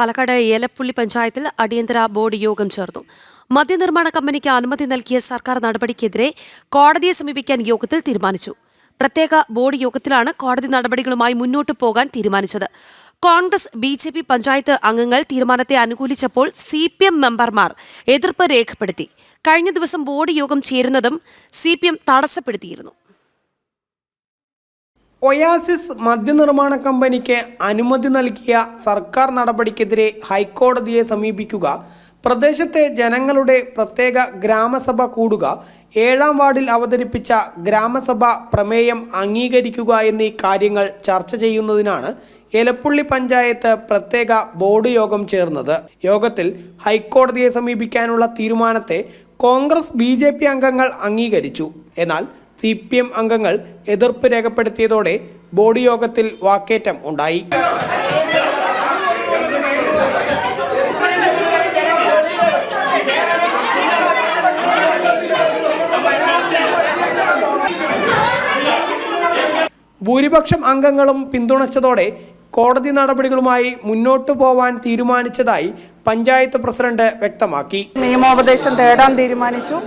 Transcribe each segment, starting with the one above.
പാലക്കാട് ഏലപ്പുള്ളി പഞ്ചായത്തിൽ അടിയന്തര ബോർഡ് യോഗം ചേർന്നു. മദ്യനിർമ്മാണ കമ്പനിക്ക് അനുമതി നൽകിയ സർക്കാർ നടപടിക്കെതിരെ കോടതിയെ സമീപിക്കാൻ യോഗത്തിൽ തീരുമാനിച്ചു. പ്രത്യേക ബോർഡ് യോഗത്തിലാണ് കോടതി നടപടികളുമായി മുന്നോട്ടു പോകാൻ തീരുമാനിച്ചത്. Congress B J P panchayat അംഗങ്ങൾ തീരുമാനത്തെ അനുകൂലിച്ചപ്പോൾ സി പി എം മെമ്പർമാർ എതിർപ്പ് രേഖപ്പെടുത്തി. കഴിഞ്ഞ ദിവസം ബോർഡ് യോഗം ചേരുന്നതും സി പി എം തടസ്സപ്പെടുത്തിയിരുന്നു. ഒയാസിസ് മദ്യനിർമ്മാണ കമ്പനിക്ക് അനുമതി നൽകിയ സർക്കാർ നടപടിക്കെതിരെ ഹൈക്കോടതിയെ സമീപിക്കുക പ്രദേശത്തെ ജനങ്ങളുടെ പ്രത്യേക ഗ്രാമസഭ കൂടുക ഏഴാം വാർഡിൽ അവതരിപ്പിച്ച ഗ്രാമസഭ പ്രമേയം അംഗീകരിക്കുക എന്നീ കാര്യങ്ങൾ ചർച്ച ചെയ്യുന്നതിനാണ് എലപ്പുള്ളി പഞ്ചായത്ത് പ്രത്യേക ബോർഡ് യോഗം ചേർന്നത്. യോഗത്തിൽ ഹൈക്കോടതിയെ സമീപിക്കാനുള്ള തീരുമാനത്തെ കോൺഗ്രസ് ബി അംഗങ്ങൾ അംഗീകരിച്ചു. എന്നാൽ സി പി എം അംഗങ്ങൾ എതിർപ്പ് രേഖപ്പെടുത്തിയതോടെ ബോർഡ് യോഗത്തിൽ വാക്കേറ്റം ഉണ്ടായി. ഭൂരിപക്ഷം അംഗങ്ങളും പിന്തുണച്ചതോടെ കോടതി നടപടികളുമായി മുന്നോട്ടു പോവാൻ തീരുമാനിച്ചതായി പഞ്ചായത്ത് പ്രസിഡന്റ് വ്യക്തമാക്കി. നിയമോപദേശം തേടാൻ തീരുമാനിച്ചു.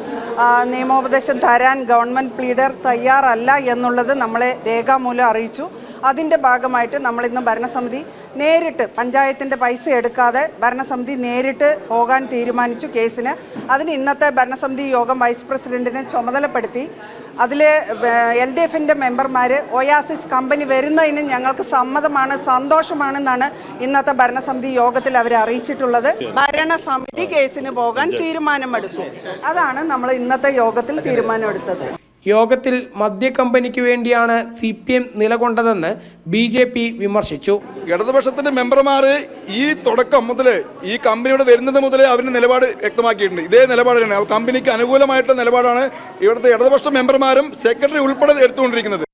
നിയമോപദേശം തരാൻ ഗവൺമെന്റ് പ്ലീഡർ തയ്യാറല്ല എന്നുള്ളത് നമ്മളെ രേഖാമൂലം അറിയിച്ചു. അതിന്റെ ഭാഗമായിട്ട് നമ്മളിന്ന് ഭരണസമിതി നേരിട്ട് പഞ്ചായത്തിന്റെ പൈസ എടുക്കാതെ ഭരണസമിതി നേരിട്ട് പോകാൻ തീരുമാനിച്ചു കേസിന്. അതിന് ഇന്നത്തെ ഭരണസമിതി യോഗം വൈസ് പ്രസിഡന്റിനെ ചുമതലപ്പെടുത്തി. അതിൽ എൽ ഡി എഫിന്റെ മെമ്പർമാർ ഒയാസിസ് കമ്പനി വരുന്നതിന് ഞങ്ങൾക്ക് സമ്മതമാണ് സന്തോഷമാണെന്നാണ് ഇന്നത്തെ ഭരണസമിതി യോഗത്തിൽ അവർ അറിയിച്ചിട്ടുള്ളത്. ഭരണസമിതി കേസിന് പോകാൻ തീരുമാനമെടുത്തു. അതാണ് നമ്മൾ ഇന്നത്തെ യോഗത്തിൽ തീരുമാനമെടുത്തത്. യോഗത്തിൽ മദ്യ കമ്പനിക്ക് വേണ്ടിയാണ് സി പി എം നിലകൊണ്ടതെന്ന് ബി ജെ പി വിമർശിച്ചു. ഇടതുപക്ഷത്തിന്റെ മെമ്പർമാർ ഈ തുടക്കം മുതൽ ഈ കമ്പനിയുടെ വരുന്നത് മുതൽ അവരുടെ നിലപാട് വ്യക്തമാക്കിയിട്ടുണ്ട്. ഇതേ നിലപാട് തന്നെ കമ്പനിക്ക് അനുകൂലമായിട്ടുള്ള നിലപാടാണ് ഇവിടുത്തെ ഇടതുപക്ഷ മെമ്പർമാരും സെക്രട്ടറി ഉൾപ്പെടെ എടുത്തുകൊണ്ടിരിക്കുന്നത്.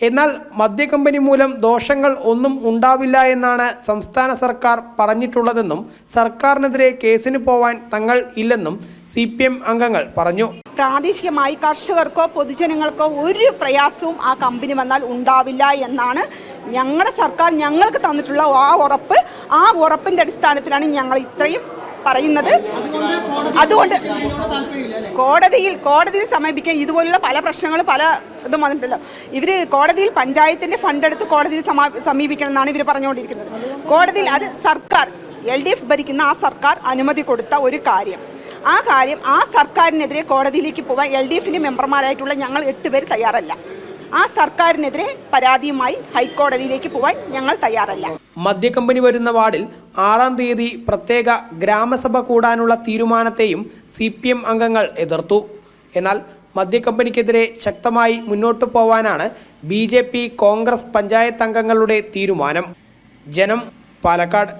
എന്നാൽ മദ്യ കമ്പനി മൂലം ദോഷങ്ങൾ ഒന്നും ഉണ്ടാവില്ല എന്നാണ് സംസ്ഥാന സർക്കാർ പറഞ്ഞിട്ടുള്ളതെന്നും സർക്കാരിനെതിരെ കേസിന് പോവാൻ തങ്ങൾ ഇല്ലെന്നും സി അംഗങ്ങൾ പറഞ്ഞു. പ്രാദേശികമായി കർഷകർക്കോ പൊതുജനങ്ങൾക്കോ ഒരു പ്രയാസവും ആ കമ്പനി വന്നാൽ ഉണ്ടാവില്ല എന്നാണ് ഞങ്ങളുടെ സർക്കാർ ഞങ്ങൾക്ക് തന്നിട്ടുള്ള ആ ഉറപ്പ്. ആ ഉറപ്പിന്റെ അടിസ്ഥാനത്തിലാണ് ഞങ്ങൾ ഇത്രയും പറയുന്നത്. അതുകൊണ്ട് കോടതിയിൽ കോടതിയിൽ സമീപിക്കാൻ ഇതുപോലുള്ള പല പ്രശ്നങ്ങൾ പല ഇതും വന്നിട്ടുണ്ടല്ലോ. ഇവർ കോടതിയിൽ പഞ്ചായത്തിന്റെ ഫണ്ട് എടുത്ത് കോടതിയിൽ സമാ സമീപിക്കണം എന്നാണ് ഇവർ പറഞ്ഞുകൊണ്ടിരിക്കുന്നത്. കോടതിയിൽ അത് സർക്കാർ എൽ ഡി എഫ് ഭരിക്കുന്ന ആ സർക്കാർ അനുമതി കൊടുത്ത ഒരു കാര്യം. ആ കാര്യം ആ സർക്കാരിനെതിരെ കോടതിയിലേക്ക് പോകാൻ എൽ ഡി എഫിന്റെ മെമ്പർമാരായിട്ടുള്ള ഞങ്ങൾ എട്ട് പേർ തയ്യാറല്ല. ആ സർക്കാരിനെതിരെ പരാതിയുമായി ഹൈക്കോടതിയിലേക്ക് പോകാൻ ഞങ്ങൾ തയ്യാറല്ല. മദ്യക്കമ്പനി വരുന്ന വാർഡിൽ ആറാം തീയതി പ്രത്യേക ഗ്രാമസഭ കൂടാനുള്ള തീരുമാനത്തെയും സി അംഗങ്ങൾ എതിർത്തു. എന്നാൽ മദ്യക്കമ്പനിക്കെതിരെ ശക്തമായി മുന്നോട്ടു പോവാനാണ് ബി കോൺഗ്രസ് പഞ്ചായത്ത് അംഗങ്ങളുടെ തീരുമാനം. ജനം പാലക്കാട്.